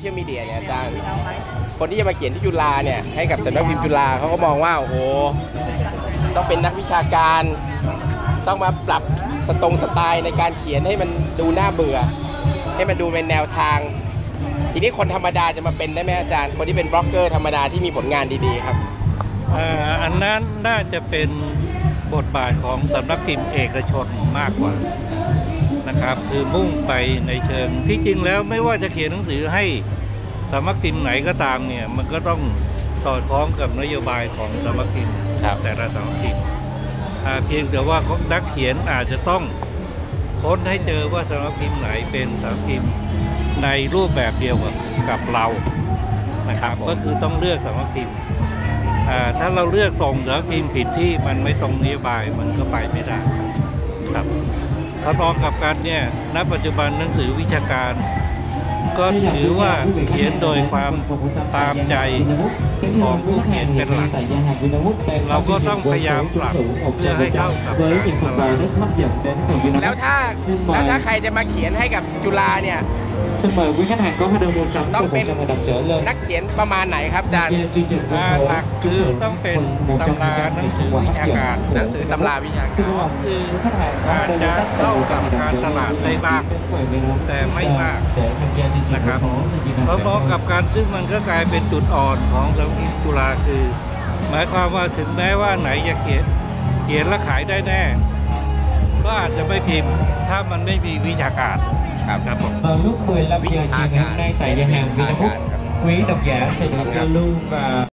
ชียลมีเดียเนี่ยอาจารย์คนที่จะมาเขียนที่จุฬาเนี่ยให้กับสำนักพิมพ์จุฬาเขาก็มองว่าโอ้โหต้องเป็นนักวิชาการ ต้องมาปรับสตรงสไตล์ในการเขียนให้มันดูน่าเบื่อ ให้มันดูเป็นแนวทาง ทีนี้คนธรรมดาจะมาเป็นได้ไหมอาจารย์ คนที่เป็นบล็อกเกอร์ธรรมดาที่มีผลงานดีๆครับเอ่ออันนั้นน่าจะเป็นบทบาทของสำนักพิมพ์เอกชนมากกว่า นะครับ คือมุ่งไปในเชิงที่จริงแล้วไม่ว่าจะเขียนหนังสือให้สำนักพิมพ์ไหนก็ตามเนี่ย มันก็ต้องสอดคล้องกับนโยบายของสำนักพิมพ์ครับ แต่ละสำนักพิมพ์อ่าเพียงแต่ว่านักเขียนอาจจะต้องค้นให้เจอว่าสำนักพิมพ์ไหนเป็นสำนักพิมพ์ในรูปแบบเดียวกับกับเรานะครับครับผมก็คือต้องเลือกสำนักพิมพ์อ่าถ้าเราเลือกส่งสำนักพิมพ์ผิดที่มันไม่ตรงนโยบายมันก็ไปไม่ได้ครับ ถ้าลองกับกันเนี่ยณปัจจุบันหนังสือวิชาการ ก็ถือว่าเขียนโดยความตามใจของผู้เขียนเป็นหลัก เราก็ต้องพยายามปรับเพื่อให้เข้ากับการตลาดแล้วถ้าแล้วถ้าใครจะมาเขียนให้กับจุฬาเนี่ย Xin mời quý khách hàng có hóa đơn mua sắm ต้อง từ เป็น100.000 đồng trở lên. นักเขียนประมาณไหนครับอาจารย์ Chương trình mua อ่า số หลักคือ chúc mừng ต้องเป็น phần ตำรา100%หนัง những สือ phần วิ quà ชา hấp การ dẫn หนังสือตำราวิชา Xin การ mong quý khách hàng có hóa đơn mua sắm từ เข้ากับการตลาดได้มากแต่ไม่มาก để tham gia chương trình นะครับ mua số xin ghi พร้อมๆกับการซึ่งมันก็กลายเป็นจุดอ่อนของสำนักพิมพ์จุฬาคือ หมายความว่าถึงแม้ว่าไหนจะเขียนเขียนและขายได้แน่ ก็อาจจะไม่พิมพ์ถ้ามันไม่มีวิชาการ ครับ ครับผม Vào lúc 15 giờ chiều ngày hôm nay tại nhà hàng Vinafood, quý độc giả sẽ được giao lưu và